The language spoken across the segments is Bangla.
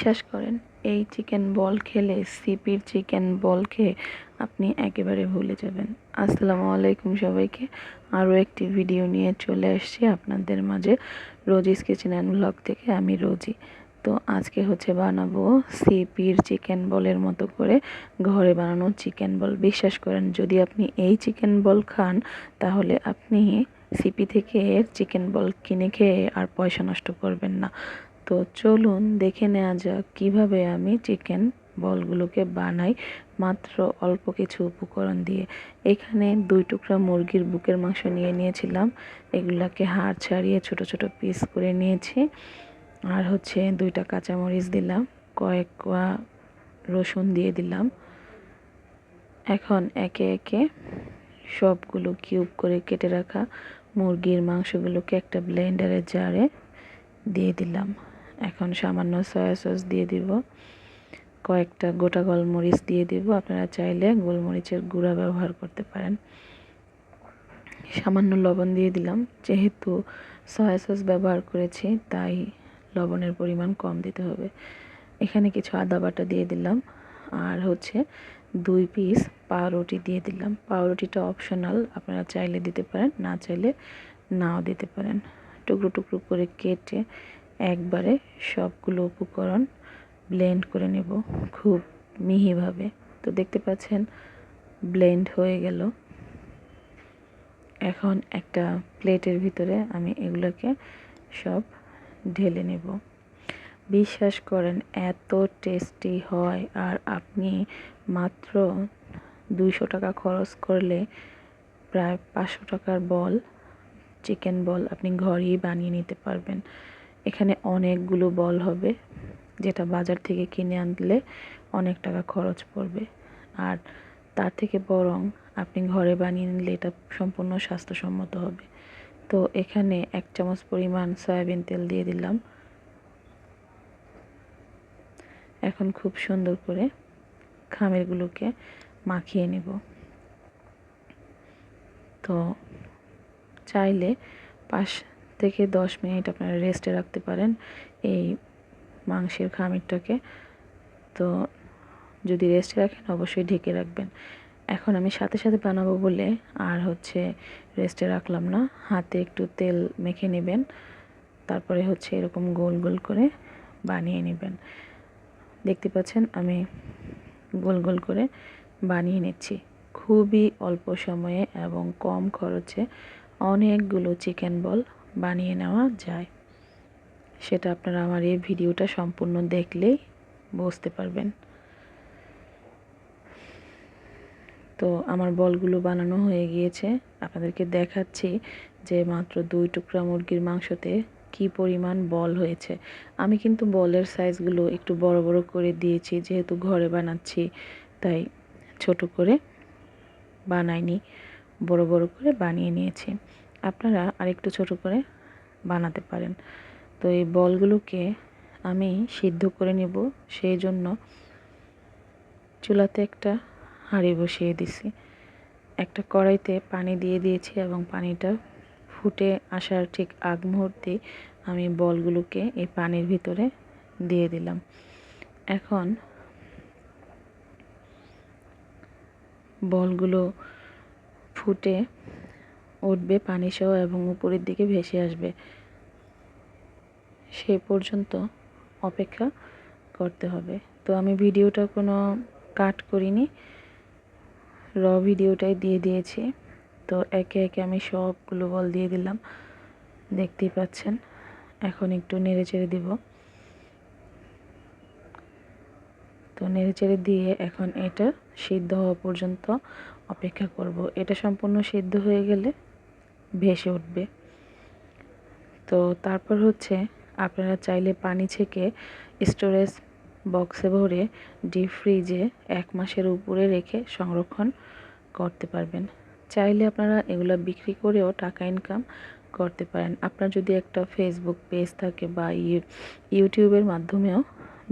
বিশ্বাস করেন, এই চিকেন বল খেলে সিপির চিকেন বল খেয়ে আপনি একেবারে ভুলে যাবেন। আসসালামু আলাইকুম সবাইকে। আরও একটি ভিডিও নিয়ে চলে আসছি আপনাদের মাঝে রোজিস কিচেন অ্যান্ড ব্লগ থেকে, আমি রোজি। তো আজকে হচ্ছে বানাবো সিপির চিকেন বলের মতো করে ঘরে বানানো চিকেন বল বিশ্বাস করেন, যদি আপনি এই চিকেন বল খান, তাহলে আপনি সিপি থেকে চিকেন বল কিনে খেয়ে আর পয়সা নষ্ট করবেন না। তো চলুন দেখে নেওয়া যাক কীভাবে আমি চিকেন বলগুলোকে বানাই মাত্র অল্প কিছু উপকরণ দিয়ে। এখানে দুই টুকরা মুরগির বুকের মাংস নিয়ে নিয়েছিলাম। এগুলাকে হাড় ছাড়িয়ে ছোট ছোট পিস করে নিয়েছি। আর হচ্ছে দুইটা কাঁচামরিচ দিলাম, কয়েক কোয়া রসুন দিয়ে দিলাম। এখন একে একে সবগুলো কিউব করে কেটে রাখা মুরগির মাংসগুলোকে একটা ব্লেন্ডারের জারে দিয়ে দিলাম। এখন সামান্য সয়া সস দিয়ে দিব। কয়েকটা গোটা গোলমরিচ দিয়ে দিব। আপনারা চাইলে গোলমরিচের গুঁড়া ব্যবহার করতে পারেন। সামান্য লবণ দিয়ে দিলাম। যেহেতু সয়া সস ব্যবহার করেছি, তাই লবণের পরিমাণ কম দিতে হবে। এখানে কিছু আদা বাটা দিয়ে দিলাম। আর হচ্ছে দুই পিস পাউরুটি দিয়ে দিলাম। পাউরুটিটা অপশনাল আপনারা চাইলে দিতে পারেন, না চাইলে নাও দিতে পারেন। টুকরো টুকরো করে কেটে একবারে সবগুলো উপকরণ ব্লেন্ড করে নেব খুব মিহিভাবে। তো দেখতে পাচ্ছেন ব্লেন্ড হয়ে গেল। এখন একটা প্লেটের ভিতরে আমি এগুলোকে সব ঢেলে নেব। বিশ্বাস করেন, এত টেস্টি হয় আর আপনি মাত্র দুইশো টাকা খরচ করলে প্রায় পাঁচশো টাকার বল, চিকেন বল আপনি ঘরেই বানিয়ে নিতে পারবেন। এখানে অনেকগুলো বল হবে, যেটা বাজার থেকে কিনে আনলে অনেক টাকা খরচ পড়বে। আর তার থেকে বরং আপনি ঘরে বানিয়ে নিলে এটা সম্পূর্ণ স্বাস্থ্যসম্মত হবে। তো এখানে এক চামচ পরিমাণ সয়াবিন তেল দিয়ে দিলাম। এখন খুব সুন্দর করে খামেরগুলোকে মাখিয়ে নেব। তো চাইলে পাশ থেকে দশ মিনিট আপনারা রেস্টে রাখতে পারেন এই মাংসের খামিরটাকে। তো যদি রেস্টে রাখেন, অবশ্যই ঢেকে রাখবেন। এখন আমি সাথে সাথে বানাবো বলে আর হচ্ছে রেস্টে রাখলাম না। হাতে একটু তেল মেখে নেবেন, তারপরে হচ্ছে এরকম গোল গোল করে বানিয়ে নেবেন। দেখতে পাচ্ছেন, আমি গোল গোল করে বানিয়ে নিচ্ছি। খুবই অল্প সময়ে এবং কম খরচে অনেকগুলো চিকেন বল বানিয়ে নেওয়া যায়। সেটা আপনারা আমার এই ভিডিওটা সম্পূর্ণ দেখলেই বুঝতে পারবেন। তো আমার বলগুলো বানানো হয়ে গিয়েছে। আপনাদেরকে দেখাচ্ছি যে মাত্র দুই টুকরা মুরগির মাংসতে কি পরিমাণ বল হয়েছে। আমি কিন্তু বলের সাইজগুলো একটু বড় বড় করে দিয়েছি, যেহেতু ঘরে বানাচ্ছি, তাই ছোট করে বানাইনি, বড় বড় করে বানিয়ে নিয়েছি। আপনারা আরেকটু ছোট করে বানাতে পারেন। তো এই বলগুলোকে আমি সিদ্ধ করে নেব। সেই জন্য চুলাতে একটা হাঁড়ি বসিয়ে দিছি। একটা কড়াইতে পানি দিয়ে দিয়েছি এবং পানিটা ফুটে আসার ঠিক আগ মুহূর্তে আমি বলগুলোকে এই পানির ভিতরে দিয়ে দিলাম। এখন বলগুলো ফুটে উঠবে, পানি সহ এবং উপরের দিকে ভেসে আসবে। সে পর্যন্ত অপেক্ষা করতে হবে। তো আমি ভিডিওটা কোনো কাট করিনি। র ভিডিওটাই দিয়ে দিয়েছি। তো একে একে আমি সবগুলো বল দিয়ে দিলাম। দেখতেই পাচ্ছেন, এখন একটু নেড়ে চেড়ে দিব। তো নেড়ে চেড়ে দিয়ে এখন এটা সিদ্ধ হওয়া পর্যন্ত অপেক্ষা করব। এটা সম্পূর্ণ সিদ্ধ হয়ে গেলে ভেসে উঠবে। তো তারপর হচ্ছে আপনারা চাইলে পানি ছেঁকে স্টোরেজ বক্সে ভরে ডিপ ফ্রিজে এক মাসের উপরে রেখে সংরক্ষণ করতে পারবেন। চাইলে আপনারা এগুলো বিক্রি করেও টাকা ইনকাম করতে পারেন। আপনার যদি একটা ফেসবুক পেজ থাকে বা ইউটিউবের মাধ্যমেও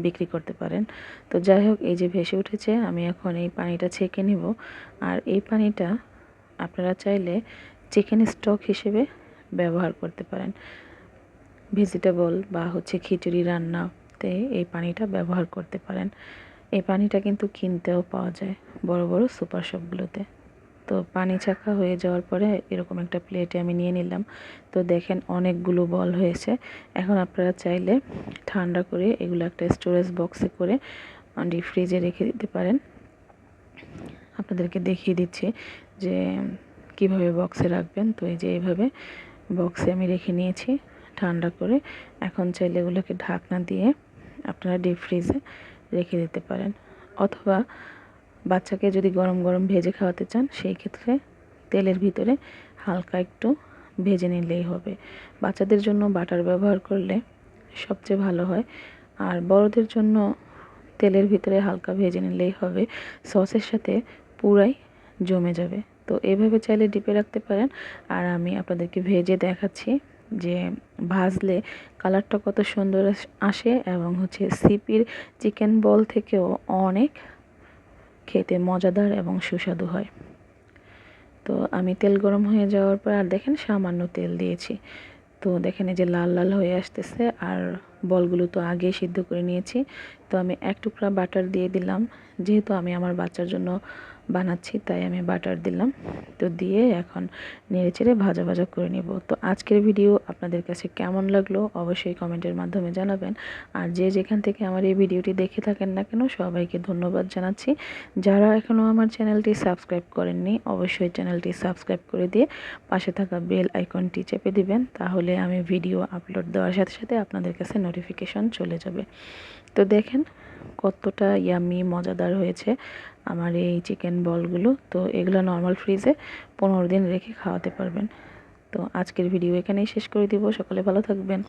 বিক্রি করতে পারেন। তো যাই হোক, এই যে ভেসে উঠেছে, আমি এখন এই পানিটা ছেঁকে নিব। আর এই পানিটা আপনারা চাইলে চিকেন স্টক হিসেবে ব্যবহার করতে পারেন। ভেজিটেবল বা হচ্ছে খিচুড়ি রান্নাতে এই পানিটা ব্যবহার করতে পারেন। এই পানিটা কিন্তু কিনতেও পাওয়া যায় বড় বড় সুপার শপগুলোতে। তো পানি চাকা হয়ে যাওয়ার পরে এরকম একটা প্লেটে আমি নিয়ে নিলাম। তো দেখেন অনেকগুলো বল হয়েছে। এখন আপনারা চাইলে ঠান্ডা করে এগুলো একটা স্টোরেজ বক্সে করে ডিপ ফ্রিজে রেখে দিতে পারেন। আপনাদেরকে দেখিয়ে দিচ্ছি যে কীভাবে বক্সে রাখবেন? তো এই যে এইভাবে বক্সে আমি রেখে নিয়েছি ঠান্ডা করে। এখন চাইলে এগুলোকে ঢাকনা দিয়ে আপনারা ডিপ ফ্রিজে রেখে দিতে পারেন। অথবা বাচ্চাকে যদি গরম গরম ভেজে খাওয়াতে চান, সেই ক্ষেত্রে তেলের ভিতরে হালকা একটু ভেজে নিলেই হবে। বাচ্চাদের জন্য বাটার ব্যবহার করলে সবচেয়ে ভালো হয়। আর বড়দের জন্য তেলের ভিতরে হালকা ভেজে নিলেই হবে। সসের সাথে পুরাই জমে যাবে। তো এভাবে চাইলে ডিপে রাখতে পারেন। আর আমি আপনাদেরকে ভেজে দেখাচ্ছি যে ভাজলে কালারটা কত সুন্দর আসে এবং হচ্ছে সিপির চিকেন বল থেকেও অনেক খেতে মজাদার এবং সুস্বাদু হয়। তো আমি তেল গরম হয়ে যাওয়ার পর আর দেখেন সামান্য তেল দিয়েছি। তো দেখেন এই যে লাল লাল হয়ে আসতেছে আর বলগুলো তো আগে সিদ্ধ করে নিয়েছি। তো আমি এক টুকরা বাটার দিয়ে দিলাম। যেহেতু আমি আমার বাচ্চার জন্য বানাচ্ছি, তাই আমি বাটার দিলাম। তো দিয়ে এখন নেড়ে চেড়ে ভাজা ভাজা করে নিব। তো আজকের ভিডিও আপনাদের কাছে কেমন লাগল অবশ্যই কমেন্টের মাধ্যমে জানাবেন। আর যে যেখান থেকে আমার এই ভিডিওটি দেখে থাকেন না কেন, সবাইকে ধন্যবাদ জানাচ্ছি। যারা এখনও আমার চ্যানেলটি সাবস্ক্রাইব করেননি, অবশ্যই চ্যানেলটি সাবস্ক্রাইব করে দিয়ে পাশে থাকা বেল আইকনটি চেপে দিবেন। তাহলে আমি ভিডিও আপলোড দেওয়ার সাথে সাথে আপনাদের কাছে নোটিফিকেশন চলে যাবে। তো দেখেন কতটা ইয়ামি মজাদার হয়েছে আমার এই চিকেন বলগুলো। তো এগুলো নর্মাল ফ্রিজে পনেরো দিন রেখে খাওয়াতে পারবেন। তো আজকের ভিডিও এখানেই শেষ করে দিব। সকলে ভালো থাকবেন।